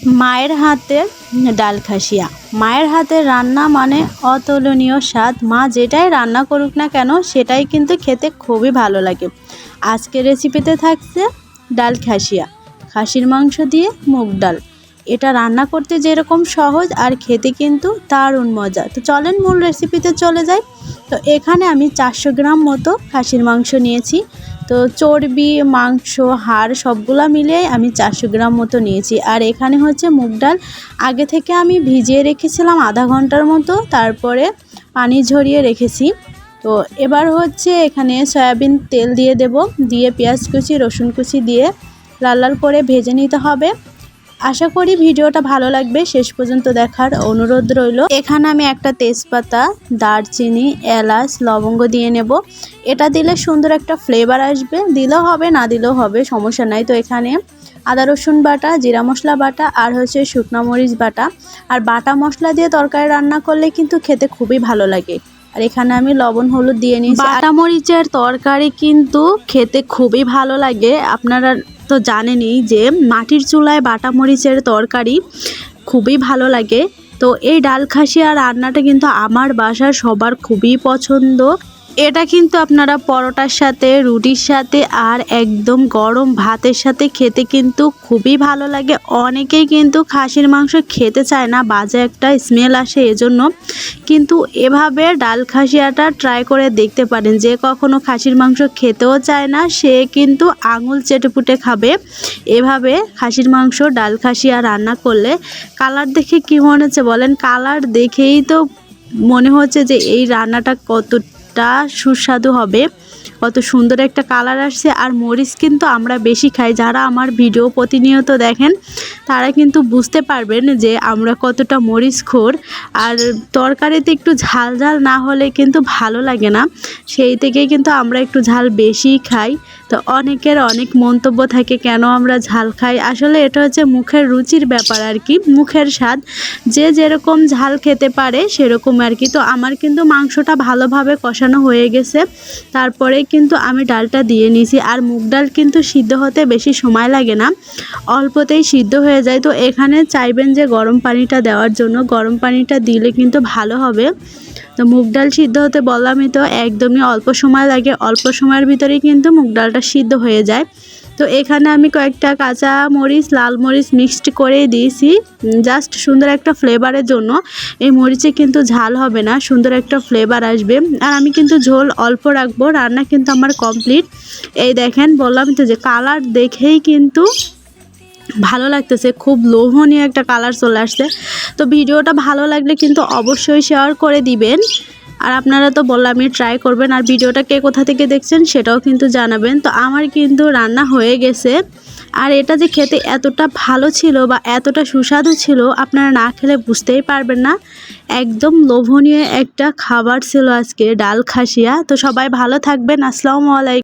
মায়ের হাতের ডাল খাসিয়া। মায়ের হাতের রান্না মানে অতুলনীয় স্বাদ। মা যেটাই রান্না করুক না কেন, সেটাই কিন্তু খেতে খুবই ভালো লাগে। আজকের রেসিপিতে থাকছে ডাল খাসিয়া। খাসির মাংস দিয়ে মুগ ডাল। এটা রান্না করতে যেরকম সহজ আর খেতে কিন্তু দারুণ মজা। তো চলেন মূল রেসিপিতে চলে যাই। তো এখানে আমি চারশো গ্রাম মতো খাসির মাংস নিয়েছি। তো চর্বি, মাংস, হাড় সবগুলো মিলিয়ে আমি চারশো গ্রাম মতো নিয়েছি। আর এখানে হচ্ছে মুগ ডাল। আগে থেকে আমি ভিজিয়ে রেখেছিলাম আধা ঘণ্টার মতো, তারপরে পানি ঝরিয়ে রেখেছি। তো এবার হচ্ছে এখানে সয়াবিন তেল দিয়ে দেব, দিয়ে পেঁয়াজ কুচি, রসুন কুচি দিয়ে লাল লাল করে ভেজে নিতে হবে। আশা করি ভিডিওটা ভালো লাগবে। শেষ পর্যন্ত দেখার অনুরোধ রইল। এখানে আমি একটা তেজপাতা, দারচিনি, এলাচ, লবঙ্গ দিয়ে নেব। এটা দিলে সুন্দর একটা ফ্লেভার আসবে। দিলেও হবে, না দিলেও হবে, সমস্যা নাই। তো এখানে আদা, রসুন বাটা, জিরা মশলা বাটা আর হচ্ছে শুকনো মরিচ বাটা। আর বাটা মশলা দিয়ে তরকারি রান্না করলে কিন্তু খেতে খুবই ভালো লাগে। আর এখানে আমি লবণ, হলুদ দিয়ে নিয়েছি। বাটা মরিচের তরকারি কিন্তু খেতে খুবই ভালো লাগে। আপনারা তো জানেনই যে মাটির চুলায় বাটা মরিচের তরকারি খুবই ভালো লাগে। তো এই ডাল খাসি আর রান্নাটা কিন্তু আমার বাসার সবার খুবই পছন্দ। এটা কিন্তু আপনারা পরোটার সাথে, রুটির সাথে আর একদম গরম ভাতের সাথে খেতে কিন্তু খুবই ভালো লাগে। অনেকেই কিন্তু খাসির মাংস খেতে চায় না, বাজে একটা স্মেল আসে এজন্য। কিন্তু এভাবে ডাল খাসিয়াটা ট্রাই করে দেখতে পারেন। যে কখনো খাসির মাংস খেতেও চায় না, সে কিন্তু আঙুল চেটেপুটে খাবে। এভাবে খাসির মাংস, ডাল খাসিয়া রান্না করলে কালার দেখে কী মনে হচ্ছে বলেন? কালার দেখেই তো মনে হচ্ছে যে এই রান্নাটা কত কতটা সুস্বাদু হবে। কত সুন্দর একটা কালার আসছে। আর মরিচ কিন্তু আমরা বেশি খাই। যারা আমার ভিডিও প্রতিনিয়ত দেখেন, তারা কিন্তু বুঝতে পারবেন যে আমরা কতটা মরিচ খোর। আর তরকারিতে একটু ঝাল ঝাল না হলে কিন্তু ভালো লাগে না। সেই থেকে কিন্তু আমরা একটু ঝাল বেশি খাই। তো অনেকের অনেক মন্তব্য থাকে, কেন আমরা ঝাল খাই? আসলে এটা হচ্ছে মুখের রুচির ব্যাপার আর কি, মুখের স্বাদ। যে যেরকম ঝাল খেতে পারে, সেরকম আর কি। তো আমার কিন্তু মাংসটা ভালোভাবে কষানো হয়ে গেছে। তারপরে কিন্তু আমি ডালটা দিয়ে নিয়েছি। আর মুগ ডাল কিন্তু সিদ্ধ হতে বেশি সময় লাগে না। অল্পতেই সিদ্ধ হয়ে যায়। তো এখানে চাইবেন যে গরম পানিটা দেওয়ার জন্য। গরম পানিটা দিলে কিন্তু ভালো হবে। তো মুগ ডাল সিদ্ধ হতে বললামই তো, একদমই অল্প সময় লাগে। অল্প সময়ের ভিতরেই কিন্তু মুগ ডালটা সিদ্ধ হয়ে যায়। তো এখানে আমি কয়েকটা কাঁচা মরিচ, লাল মরিচ মিক্সড করে দিয়েছি। জাস্ট সুন্দর একটা ফ্লেভারের জন্য। এই মরিচে কিন্তু ঝাল হবে না, সুন্দর একটা ফ্লেভার আসবে। আর আমি কিন্তু ঝোল অল্প রাখব, রান্না কিন্তু আমার কমপ্লিট এই দেখেন, বললাম তো যে কালার দেখেই কিন্তু ভালো লাগতেছে, খুব লোভনীয় একটা কালার চলে আসছে। তো ভিডিওটা ভালো লাগলে কিন্তু অবশ্যই শেয়ার করে দিবেন। আর আপনারা তো বললামই ট্রাই করবেন। আর ভিডিওটা কে কোথা থেকে দেখছেন সেটাও কিন্তু জানাবেন। তো আমার কিন্তু রান্না হয়ে গেছে। আর এটা যে খেতে এতটা ভালো ছিল বা এতটা সুস্বাদু ছিল, আপনারা না খেলে বুঝতেই পারবেন না। একদম লোভনীয় একটা খাবার ছিল আজকে, ডাল খাসিয়া। তো সবাই ভালো থাকবেন। আসসালামু আলাইকুম।